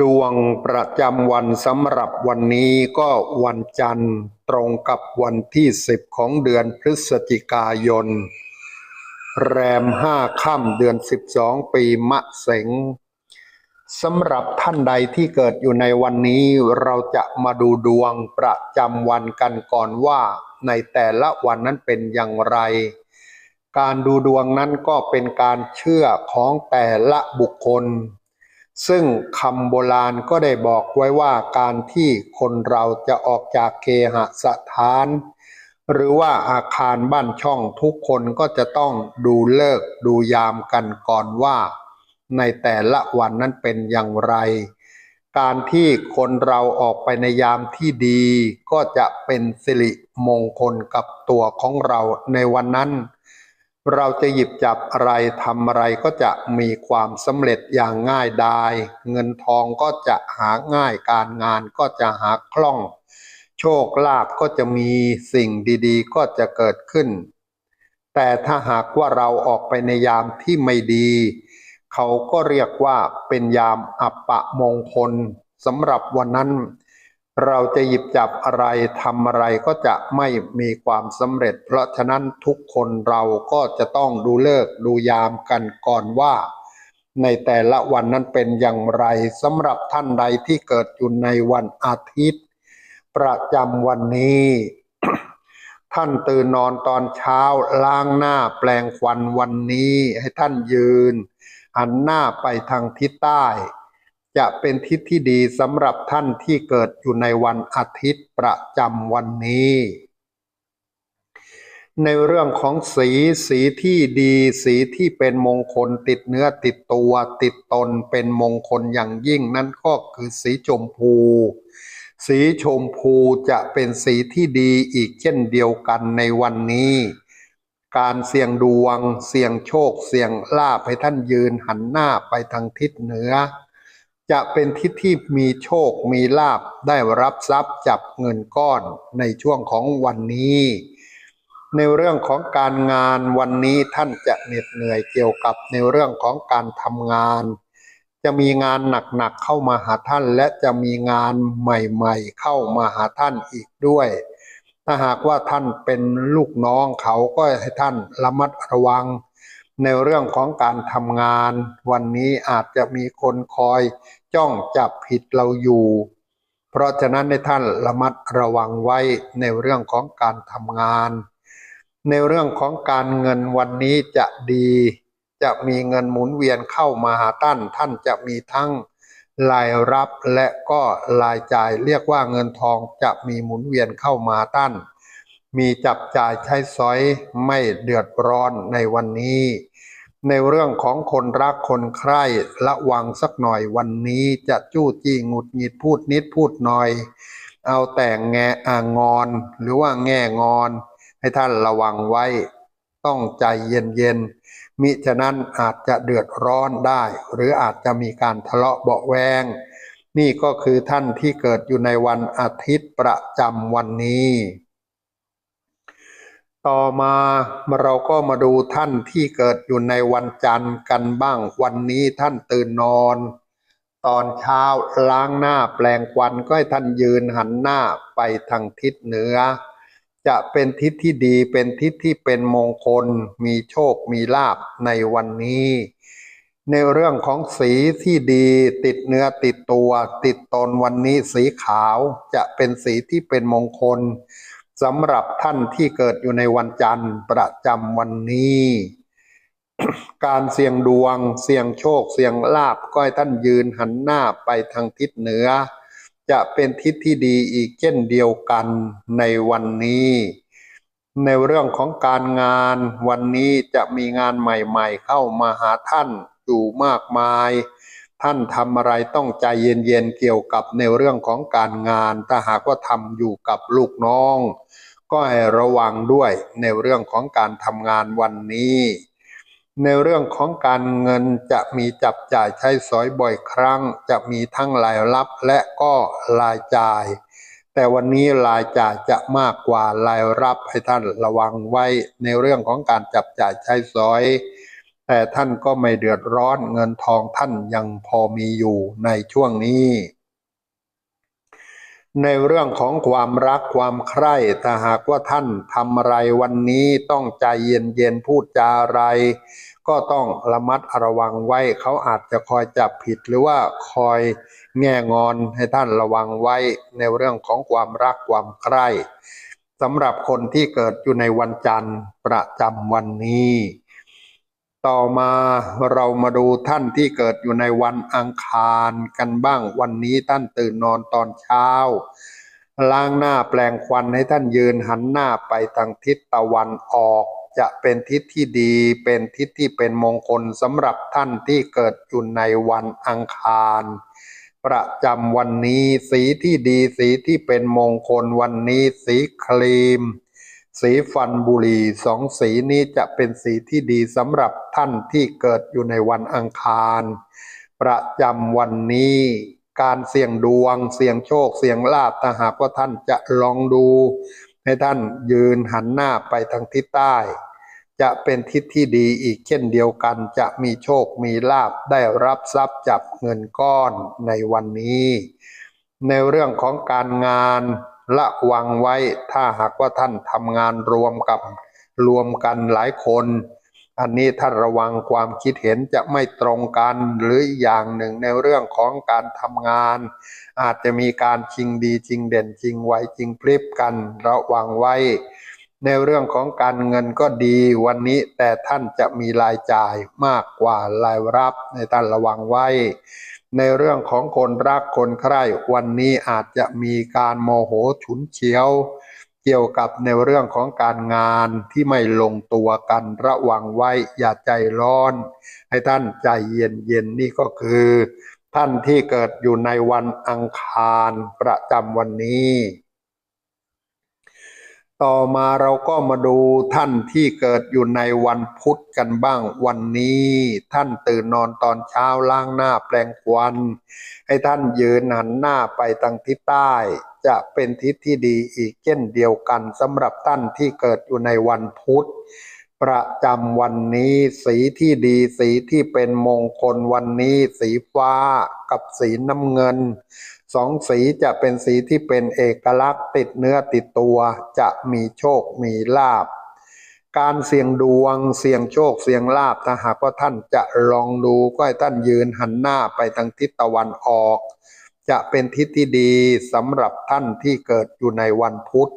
ดวงประจำวันสำหรับวันนี้ก็วันจันทร์ตรงกับวันที่ 10 ของเดือนพฤศจิกายน แรมห้าค่ำเดือน 12 ปีมะเสงสำหรับท่านใดที่เกิดอยู่ในวันนี้เราจะมาดูดวงประจำวันกันก่อนว่า ในแต่ละวันนั้นเป็นอย่างไร การดูดวงนั้นก็เป็นการเชื่อของแต่ละบุคคล ซึ่งคำโบราณก็ได้บอกไว้ว่าการที่คนเราจะออกจากเคหสถาน หรือว่าอาคารบ้านช่องทุกคนก็จะต้องดูเลิกดูยามกันก่อนว่า ในแต่ละวันนั้นเป็นอย่างไร การที่คนเราออกไปในยามที่ดี ก็จะเป็นสิริมงคลกับตัวของเราในวันนั้น เราจะหยิบจับอะไรทำอะไรก็จะมีความสำเร็จอย่างง่ายดาย เงินทองก็จะหาง่ายการงานก็จะหาคล่อง โชคลาภก็จะมีสิ่งดีๆ ก็จะเกิดขึ้น แต่ถ้าหากว่าเราออกไปในยามที่ไม่ดี เขาก็เรียกว่าเป็นยามอัปปะมงคลสำหรับวันนั้น เราจะหยิบจับอะไรทำอะไรก็จะไม่มีความสำเร็จ เพราะฉะนั้นทุกคนเราก็จะต้องดูเลิกดูยามกันก่อนว่า ในแต่ละวันนั้นเป็นอย่างไรสำหรับท่านใดที่เกิดอยู่ในวันอาทิตย์ ประจำวันนี้ ท่านตื่นนอนตอนเช้าล้างหน้าแปลงควันวันนี้ให้ท่านยืนหันหน้าไปทางทิศใต้ จะเป็นทิศที่ดีสำหรับท่านที่เกิดอยู่ในวันอาทิตย์ประจำวันนี้ ในเรื่องของสีสีที่ดีสีที่เป็นมงคลติดเนื้อติดตัวติดตนเป็นมงคลอย่างยิ่งนั่นก็คือสีชมพู สีชมพูจะเป็นสีที่ดีอีกเช่นเดียวกันในวันนี้การเสี่ยงดวง เสี่ยงโชค เสี่ยงลาภให้ท่านยืนหันหน้าไปทางทิศเหนือ จะเป็นทิศที่มีโชคมีลาภได้รับทรัพย์จับเงินก้อนในช่วงของวันนี้ ในเรื่องของการงานวันนี้ท่านจะเหน็ดเหนื่อยเกี่ยวกับในเรื่องของการทำงาน จะมีงานหนักๆเข้ามาหาท่าน และจะมีงานใหม่ๆ เข้ามาหาท่านอีกด้วย ถ้าหากว่าท่านเป็นลูกน้องเขาก็ให้ท่านระมัดระวัง ในเรื่องของการทำงาน วันนี้อาจจะมีคนคอยจ้องจับผิดเราอยู่ เพราะฉะนั้นในท่านระมัดระวังไว้ในเรื่องของการทำงาน ในเรื่องของการเงินวันนี้จะดี จะมีเงินหมุนเวียนเข้ามาหาท่าน ท่านจะมีทั้งรายรับและก็รายจ่ายเรียกว่าเงินทองจะมีหมุนเวียนเข้ามาท่าน มีจับจ่ายใช้สอยไม่เดือดร้อนในวันนี้ ในเรื่องของคนรักคนใคร่ระวังสักหน่อยวันนี้จะจู้จี้หงุดหงิดพูดนิดพูดหน่อย เอาแต่งแงอ่างอน หรือว่าแง่งอน ให้ท่านระวังไว้ ต้องใจเย็นๆมิฉะนั้นอาจจะเดือดร้อนได้ หรืออาจจะมีการทะเลาะเบาแวงนี่ก็คือท่านที่เกิดอยู่ในวันอาทิตย์ประจำวันนี้ ต่อมาเราก็มาดูท่านที่เกิดอยู่ในวันจันทร์กันบ้างวันนี้ท่านตื่นนอน ตอนเช้าล้างหน้าแปลงควันก็ให้ท่านยืนหันหน้าไปทางทิศเหนือ จะเป็นทิศที่ดีเป็นทิศที่เป็นมงคล มีโชคมีลาภในวันนี้ ในเรื่องของสีที่ดีติดเนื้อติดตัว ติดตนวันนี้สีขาวจะเป็นสีที่เป็นมงคล สำหรับท่านที่เกิดอยู่ในวันจันทร์ประจำวันนี้ การเสี่ยงดวง เสี่ยงโชค เสี่ยงลาภก็ให้ท่านยืนหันหน้าไปทางทิศเหนือ จะเป็นทิศที่ดีอีกเช่นเดียวกันในวันนี้ ในเรื่องของการงานวันนี้จะมีงานใหม่ ๆ เข้ามาหาท่านอยู่มากมาย ท่านทำอะไรต้องใจเย็นๆเกี่ยวกับในเรื่องของการงาน ถ้าหากว่าทำอยู่กับลูกน้อง ก็ให้ระวังด้วยในเรื่องของการทำงานวันนี้ ในเรื่องของการเงินจะมีจับจ่ายใช้สอยบ่อยครั้ง จะมีทั้งรายรับและก็รายจ่าย แต่วันนี้รายจ่ายจะมากกว่ารายรับให้ท่านระวังไว้ในเรื่องของการจับจ่ายใช้สอย แต่ท่านก็ไม่เดือดร้อนเงินทองท่านยังพอมีอยู่ในช่วงนี้ ในเรื่องของความรักความใคร่ถ้าหากว่าท่านทำอะไรวันนี้ต้องใจเย็นๆพูดจาอะไร ก็ต้องระมัดระวังไว้ เขาอาจจะคอยจับผิดหรือว่าคอยแง่งอนให้ท่านระวังไว้ในเรื่องของความรักความใคร่สำหรับคนที่เกิดอยู่ในวันจันทร์ประจำวันนี้ ต่อมาเรามาดูท่านที่เกิดอยู่ในวันอังคารกันบ้างวันนี้ท่านตื่นนอนตอนเช้า ล้างหน้าแปลงควันให้ท่านยืนหันหน้าไปทางทิศตะวันออก จะเป็นทิศที่ดี เป็นทิศที่เป็นมงคลสำหรับท่านที่เกิดอยู่ในวันอังคาร ประจำวันนี้สีที่ดีสีที่เป็นมงคลวันนี้สีครีม สีฟันบุรีสองสีนี้จะเป็นสีที่ดีสำหรับท่านที่เกิดอยู่ในวันอังคาร ประจำวันนี้ การเสี่ยงดวง เสี่ยงโชค เสี่ยงลาภถ้าหากว่าท่านจะลองดู ให้ท่านยืนหันหน้าไปทางทิศใต้ จะเป็นทิศที่ดีอีกเช่นเดียวกัน จะมีโชคมีลาภได้รับทรัพย์จับเงินก้อนในวันนี้ ในเรื่องของการงาน ระวังไว้ถ้าหากว่าท่านทำงานรวมกับรวมกันหลายคน อันนี้ท่านระวังความคิดเห็นจะไม่ตรงกันหรืออย่างหนึ่งในเรื่องของการทำงาน อาจจะมีการชิงดีชิงเด่นชิงไวชิงพริบกันระวังไว้ ในเรื่องของการเงินก็ดีวันนี้แต่ท่านจะมีรายจ่ายมากกว่ารายรับในท่านระวังไว้ ในเรื่องของคนรักคนใคร่วันนี้อาจจะมีการโมโหฉุนเฉียว เกี่ยวกับในเรื่องของการงานที่ไม่ลงตัวกันระวังไว้อย่าใจร้อน ให้ท่านใจเย็นเย็นๆนี่ก็คือ ท่านที่เกิดอยู่ในวันอังคารประจำวันนี้ ต่อมาเราก็มาดูท่านที่เกิดอยู่ในวันพุธกันบ้าง วันนี้ท่านตื่นนอนตอนเช้าล้างหน้าแปลงควัน ให้ท่านยืนหันหน้าไปทางทิศใต้ จะเป็นทิศที่ดีอีกเช่นเดียวกันสำหรับท่านที่เกิดอยู่ในวันพุธประจำวันนี้สีที่ดีสีที่เป็นมงคลวันนี้ สีฟ้ากับสีน้ำเงิน สองสีจะเป็นสีที่เป็นเอกลักษณ์ติดเนื้อติดตัวจะมีโชคมีลาบ การเสี่ยงดวงเสี่ยงโชคเสี่ยงลาบถ้าหากว่าท่านจะลองดูก็ให้ท่านยืนหันหน้าไปทางทิศตะวันออก จะเป็นทิศที่ดีสำหรับท่านที่เกิดอยู่ในวันพุธ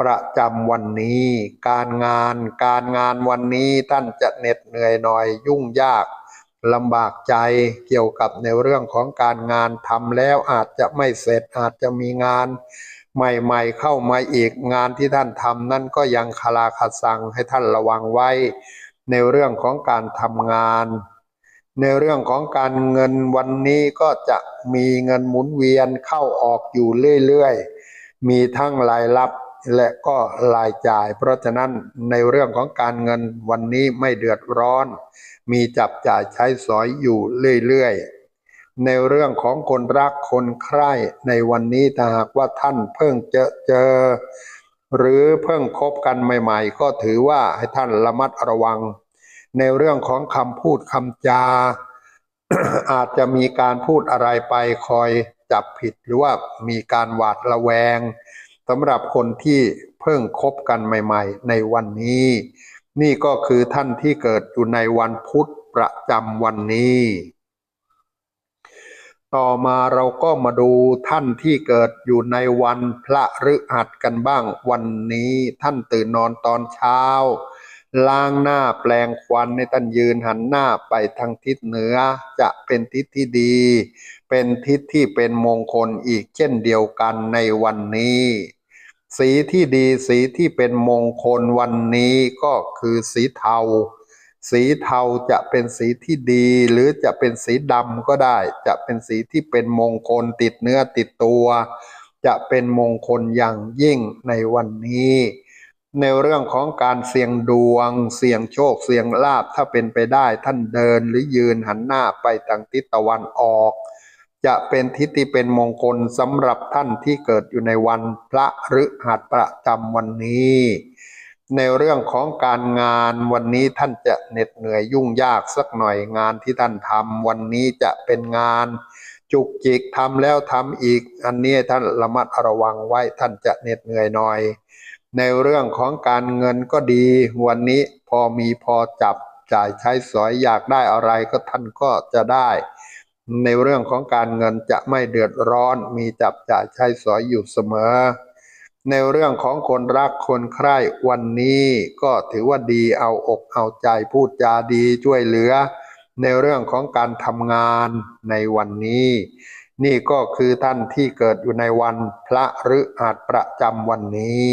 ประจำวันนี้ การงาน การงานวันนี้ท่านจะเหน็ดเหนื่อยหน่อยยุ่งยาก ลำบากใจเกี่ยวกับในเรื่องของการงานทำแล้วอาจจะไม่เสร็จอาจจะมีงานใหม่ๆเข้ามาอีกงานที่ท่านทำนั่นก็ยังคาราคาซังให้ท่านระวังไว้ ในเรื่องของการทำงาน ในเรื่องของการเงินวันนี้ก็จะมีเงินหมุนเวียนเข้าออกอยู่เรื่อยๆ มีทั้งรายรับ และก็รายจ่าย เพราะฉะนั้นในเรื่องของการเงินวันนี้ไม่เดือดร้อน มีจับจ่ายใช้สอยอยู่เรื่อยๆ ในเรื่องของคนรักคนใคร่ในวันนี้ถ้าหากว่าท่านเพิ่งเจอเจอ หรือเพิ่งคบกันใหม่ๆ ก็ถือว่าให้ท่านระมัดระวัง ในเรื่องของคำพูดคำจา อาจจะมีการพูดอะไรไปคอยจับผิดหรือว่ามีการหวาดระแวง สำหรับคนที่เพิ่งคบกันใหม่ ๆ ในวันนี้ นี่ก็คือท่านที่เกิดอยู่ในวันพุธประจำวันนี้ ต่อมาเราก็มาดูท่านที่เกิดอยู่ในวันพระฤหัสกันบ้างวันนี้ ท่านตื่นนอนตอนเช้า ล้างหน้าแปลงควันในท่านยืนหันหน้าไปทางทิศเหนือจะเป็นทิศที่ดี เป็นทิศที่เป็นมงคลอีกเช่นเดียวกันในวันนี้ สีที่ดีสีที่เป็นมงคลวันนี้ก็คือสีเทา สีเทาจะเป็นสีที่ดี หรือจะเป็นสีดำก็ได้ จะเป็นสีที่เป็นมงคลติดเนื้อติดตัว จะเป็นมงคลอย่างยิ่งในวันนี้ ในเรื่องของการเสี่ยงดวง เสี่ยงโชคเสี่ยงลาภถ้าเป็นไปได้ท่านเดินหรือยืนหันหน้าไปทางทิศตะวันออก จะเป็นทิศที่เป็นมงคลสำหรับท่านที่เกิดอยู่ในวันพระฤหัสประจำวันนี้ ในเรื่องของการงานวันนี้ท่านจะเหน็ดเหนื่อยยุ่งยากสักหน่อยงานที่ท่านทำวันนี้จะเป็นงานจุกจิกทำแล้วทำอีก อันนี้ท่านระมัดระวังไว้ท่านจะเหน็ดเหนื่อยหน่อย ในเรื่องของการเงินก็ดี วันนี้พอมีพอจับจ่ายใช้สอยอยากได้อะไรก็ท่านก็จะได้ ในเรื่องของการเงินจะไม่เดือดร้อนมีจับจ่ายใช้สอยอยู่เสมอ ในเรื่องของคนรักคนใคร่วันนี้ก็ถือว่าดีเอาอกเอาใจพูดจาดีช่วยเหลือ ในเรื่องของการทำงานในวันนี้ นี่ก็คือท่านที่เกิดอยู่ในวันพระฤหัสประจำวันนี้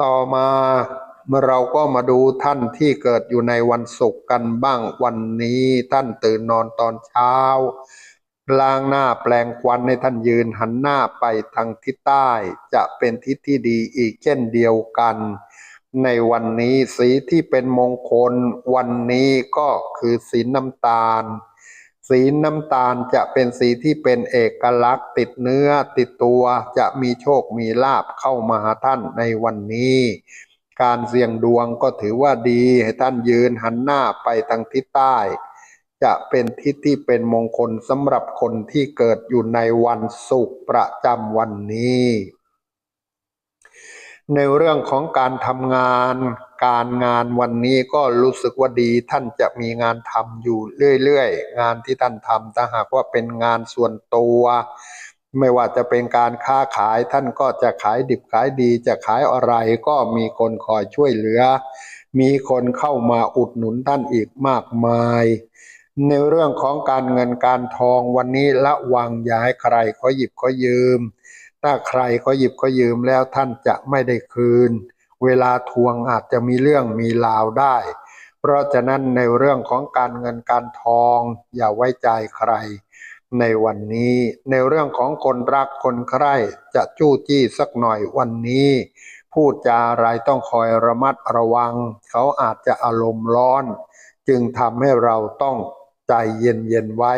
ต่อมา เมื่อเราก็มาดูท่านที่เกิดอยู่ในวันศุกร์กันบ้างวันนี้ท่านตื่นนอนตอนเช้า ล้างหน้าแปลงควันให้ท่านยืนหันหน้าไปทางทิศใต้ จะเป็นทิศที่ดีอีกเช่นเดียวกัน ในวันนี้สีที่เป็นมงคล วันนี้ก็คือสีน้ำตาล สีน้ำตาลจะเป็นสีที่เป็นเอกลักษณ์ ติดเนื้อติดตัวจะมีโชคมีลาบเข้ามาหาท่านในวันนี้ การเสี่ยงดวงก็ถือว่าดีให้ท่านยืนหันหน้าไปทางทิศใต้ จะเป็นทิศที่เป็นมงคลสำหรับคนที่เกิดอยู่ในวันศุกร์ประจำวันนี้ ในเรื่องของการทำงาน การงานวันนี้ก็รู้สึกว่าดีท่านจะมีงานทำอยู่เรื่อยๆ งานที่ท่านทำถ้าหากว่าเป็นงานส่วนตัว ไม่ว่าจะเป็นการค้าขายท่านก็จะขายดิบขายดีจะขายอะไรก็มีคนคอยช่วยเหลือ มีคนเข้ามาอุดหนุนท่านอีกมากมาย ในเรื่องของการเงินการทองวันนี้ละวังย่าให้ใครเขาหยิบเขายืม ถ้าใครเขาหยิบเขายืมแล้วท่านจะไม่ได้คืน เวลาทวงอาจจะมีเรื่องมีราวได้ เพราะฉะนั้นในเรื่องของการเงินการทองอย่าไว้ใจใคร ในวันนี้ในเรื่องของคนรักคนใคร่จะจู้จี้สักหน่อยวันนี้ พูดจาอะไรต้องคอยระมัดระวัง เขาอาจจะอารมณ์ร้อน จึงทำให้เราต้องใจเย็นๆไว้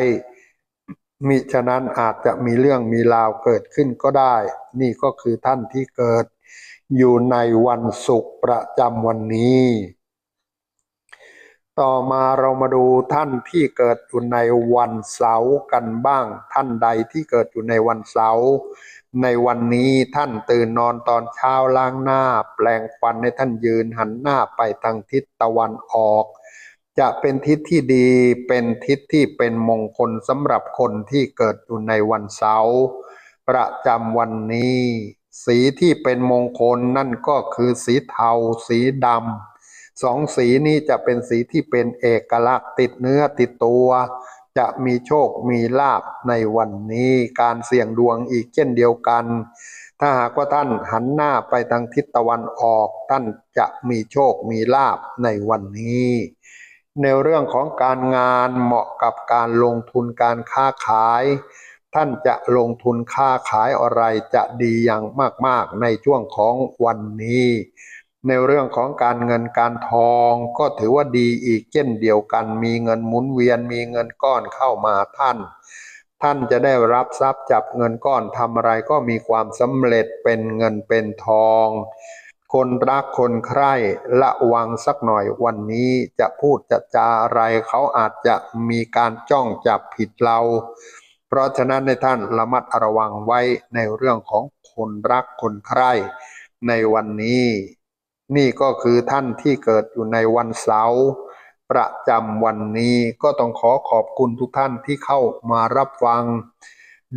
มิฉะนั้นอาจจะมีเรื่องมีราวเกิดขึ้นก็ได้ นี่ก็คือท่านที่เกิด อยู่ในวันศุกร์ประจำวันนี้ ต่อมาเรามาดูท่านที่เกิดอยู่ในวันเสาร์กันบ้าง ท่านใดที่เกิดอยู่ในวันเสาร์ในวันนี้ท่านตื่นนอนตอนเช้าล้างหน้า แปลงฟันให้ท่านยืนหันหน้าไปทางทิศตะวันออก จะเป็นทิศที่ดีเป็นทิศที่เป็นมงคลสำหรับคนที่เกิดอยู่ในวันเสาร์ประจำวันนี้ สีที่เป็นมงคลนั่นก็คือสีเทา สีดำ สองสีนี้จะเป็นสีที่เป็นเอกลักษณ์ติดเนื้อติดตัว จะมีโชคมีลาบในวันนี้การเสี่ยงดวงอีกเช่นเดียวกัน ถ้าหากว่าท่านหันหน้าไปทางทิศตะวันออก ท่านจะมีโชคมีลาบในวันนี้ ในเรื่องของการงานเหมาะกับการลงทุนการค้าขาย ท่านจะลงทุนค้าขายอะไรจะดีอย่างมากๆในช่วงของวันนี้ ในเรื่องของการเงินการทองก็ถือว่าดีอีกเช่นเดียวกัน มีเงินหมุนเวียนมีเงินก้อนเข้ามาท่าน ท่านจะได้รับทรัพย์จับเงินก้อนทำอะไรก็มีความสำเร็จเป็นเงินเป็นทอง คนรักคนใคร่ละวังสักหน่อยวันนี้จะพูดจะจาอะไรเขาอาจจะมีการจ้องจับผิดเรา เพราะฉะนั้นในท่านระมัดระวังไว้ในเรื่องของคนรักคนใคร่ในวันนี้ นี่ก็คือท่านที่เกิดอยู่ในวันเสาร์ประจำวันนี้ก็ต้องขอขอบคุณทุกท่านที่เข้ามารับฟัง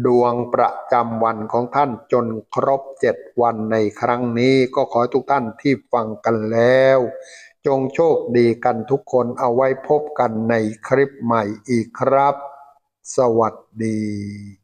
ดวงประจำวันของท่านจนครบเจ็ดวันในครั้งนี้ก็ขอทุกท่านที่ฟังกันแล้ว จงโชคดีกันทุกคนเอาไว้พบกันในคลิปใหม่อีกครับ สวัสดี